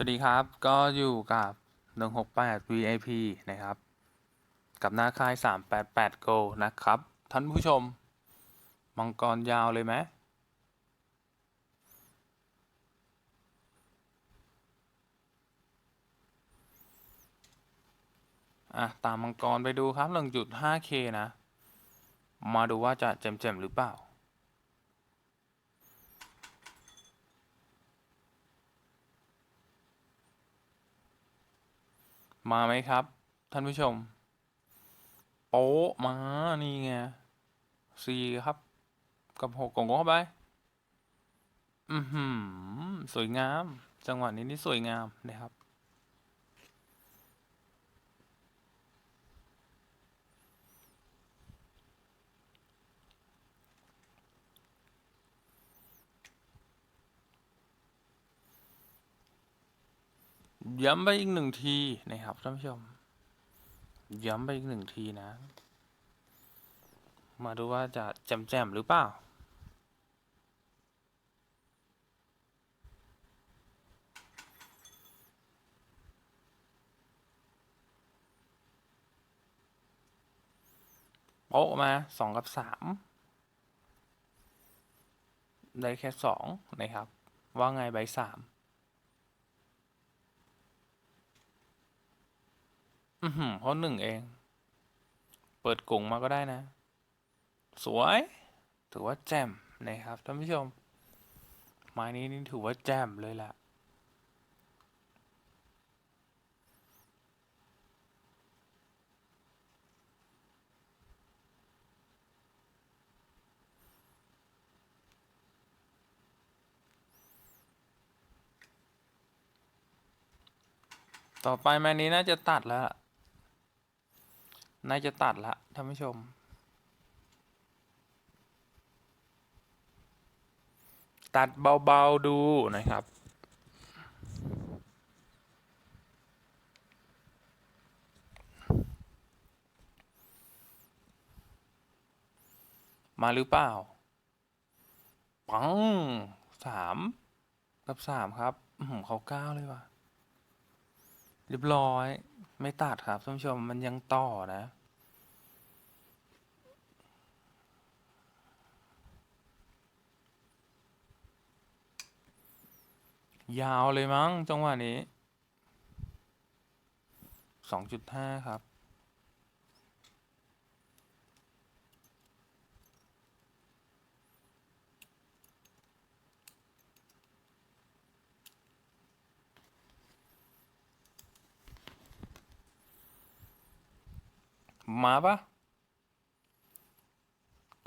สวัสดีครับ ก็อยู่กับ 168 VIP นะครับ กับหน้าค่าย 388 Go นะครับ ท่านผู้ชม มังกรยาวเลยไหมอะ ตามมังกรไปดูครับ 1.5K นะ มาดูว่าจะเจ็มๆหรือเปล่า มาไหมครับ ท่านผู้ชม โป๊ะมา นี่ไงสี่ครับ กับหกกงเข้าไป อือหือ สวยงาม จังหวะนี้นี่สวยงามนะครับ ย้ำไปอีกหนึ่งทีนะครับท่านผู้ชม ย้ำไปอีกหนึ่งทีนะ มาดูว่าจะแจมแจมหรือเปล่า โป๊ะมาสองกับสามได้แค่สองนะครับ ว่าไงใบสาม อือหือเพราะหนึ่งเอง เปิดกลุ่งมาก็ได้นะ สวย ถือว่าแจ่มนะครับท่านผู้ชม ไม้นี้นี่ถือว่าแจ่มเลยล่ะ ต่อไปไม้นี้น่าจะตัดแล้วล่ะ น่าจะตัดละท่านผู้ชม ตัดเบาๆดูนะครับ มาหรือเปล่า ปังสามกับสามครับหือเขาเก้าเลยว่ะ เรียบร้อย ไม่ตัดครับท่านผู้ชมมันยังต่อนะยาวเลยมั้งจังหวะนี้ สองจุดห้าครับ มาปะ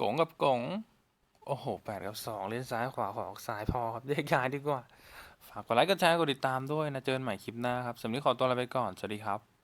กงกับกงโอ้โหแปดกับสองเล่นซ้ายขวาขวาออกซ้ายพอครับแยกย้ายดีกว่า ฝากกดไลค์กดแชร์กดติดตามด้วยนะ เจอกันใหม่คลิปหน้าครับสำหรับนี้ขอตัวลาไปก่อน สวัสดีครับ